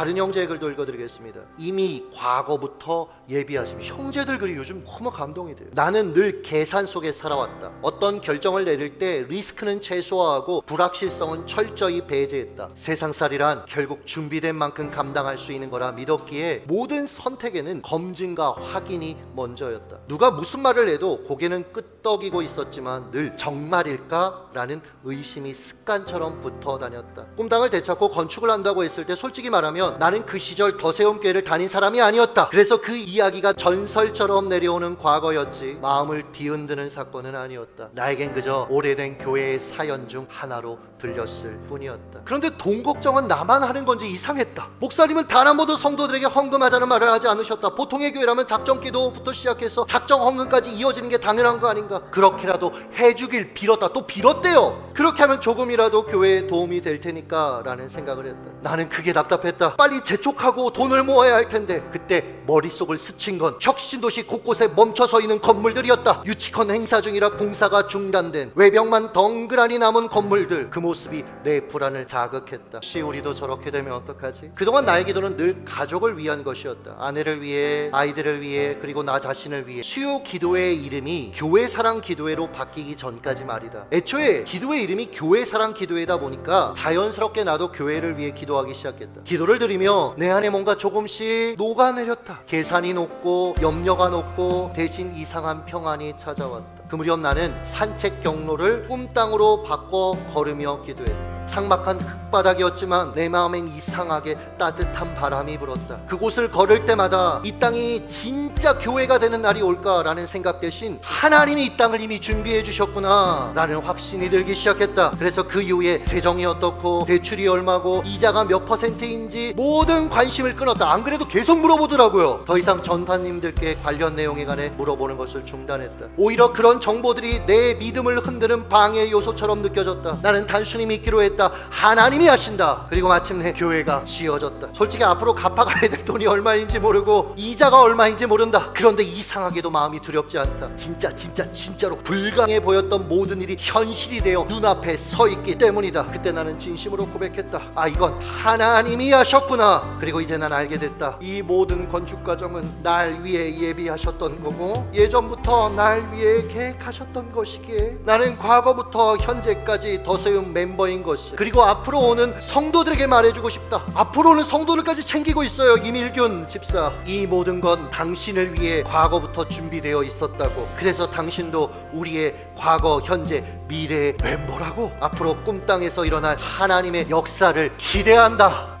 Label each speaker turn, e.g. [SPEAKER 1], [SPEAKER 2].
[SPEAKER 1] 다른 형제의 글도 읽어드리겠습니다. 이미 과거부터 예비하심. 형제들 글이 요즘 너무 감동이 돼요. 나는 늘 계산 속에 살아왔다. 어떤 결정을 내릴 때 리스크는 최소화하고 불확실성은 철저히 배제했다. 세상살이란 결국 준비된 만큼 감당할 수 있는 거라 믿었기에 모든 선택에는 검증과 확인이 먼저였다. 누가 무슨 말을 해도 고개는 끄덕이고 있었지만 늘 정말일까라는 의심이 습관처럼 붙어 다녔다. 꿈당을 되찾고 건축을 한다고 했을 때 솔직히 말하면 나는 그 시절 더세움교회를 다닌 사람이 아니었다. 그래서 그 이야기가 전설처럼 내려오는 과거였지 마음을 뒤흔드는 사건은 아니었다. 나에겐 그저 오래된 교회의 사연 중 하나로 들렸을 뿐이었다. 그런데 돈 걱정은 나만 하는 건지 이상했다. 목사님은 단 한 번도 성도들에게 헌금하자는 말을 하지 않으셨다. 보통의 교회라면 작정 기도부터 시작해서 작정 헌금까지 이어지는 게 당연한 거 아닌가? 그렇게라도 해주길 빌었다. 또 빌었대요. 그렇게 하면 조금이라도 교회에 도움이 될 테니까라는 생각을 했다. 나는 그게 답답했다. 빨리 재촉하고 돈을 모아야 할 텐데 그때 머릿속을 스친 건 혁신도시 곳곳에 멈춰 서 있는 건물들이었다. 유치원 행사 중이라 공사가 중단된 외벽만 덩그라니 남은 건물들 그 모습이 내 불안을 자극했다. 시 우리도 저렇게 되면 어떡하지? 그동안 나의 기도는 늘 가족을 위한 것이었다. 아내를 위해, 아이들을 위해, 그리고 나 자신을 위해. 수요 기도의 이름이 교회 사랑 기도회로 바뀌기 전까지 말이다. 애초에 기도의 이름이 교회 사랑 기도회다 보니까 자연스럽게 나도 교회를 위해 기도하기 시작했다. 기도를 드리며 내 안에 뭔가 조금씩 녹아내렸다. 계산이 높고 염려가 높고 대신 이상한 평안이 찾아왔다. 그 무렵 나는 산책 경로를 꿈땅으로 바꿔 걸으며 기도했다. 삭막한 흙바닥이었지만 내 마음엔 이상하게 따뜻한 바람이 불었다. 그곳을 걸을 때마다 이 땅이 진짜 교회가 되는 날이 올까라는 생각 대신 하나님이 이 땅을 이미 준비해 주셨구나 라는 확신이 들기 시작했다. 그래서 그 이후에 재정이 어떻고 대출이 얼마고 이자가 몇 퍼센트인지 모든 관심을 끊었다. 안 그래도 계속 물어보더라고요. 더 이상 전파님들께 관련 내용에 관해 물어보는 것을 중단했다. 오히려 그런 정보들이 내 믿음을 흔드는 방해 요소처럼 느껴졌다. 나는 단순히 믿기로 했다. 하나님이 하신다. 그리고 마침내 교회가 지어졌다. 솔직히 앞으로 갚아가야 될 돈이 얼마인지 모르고 이자가 얼마인지 모른다. 그런데 이상하게도 마음이 두렵지 않다. 진짜 진짜 진짜로 불가능해 보였던 모든 일이 현실이 되어 눈앞에 서 있기 때문이다. 그때 나는 진심으로 고백했다. 아 이건 하나님이 하셨구나. 그리고 이제 난 알게 됐다. 이 모든 건축 과정은 날 위해 예비하셨던 거고 예전부터 날 위해 계획하셨던 것이기에 나는 과거부터 현재까지 더세움 멤버인 것을 그리고 앞으로 오는 성도들에게 말해주고 싶다. 앞으로 오는 성도들까지 챙기고 있어요. 이밀균 집사. 이 모든 건 당신을 위해 과거부터 준비되어 있었다고. 그래서 당신도 우리의 과거, 현재, 미래의 멤버라고. 앞으로 꿈 땅에서 일어날 하나님의 역사를 기대한다.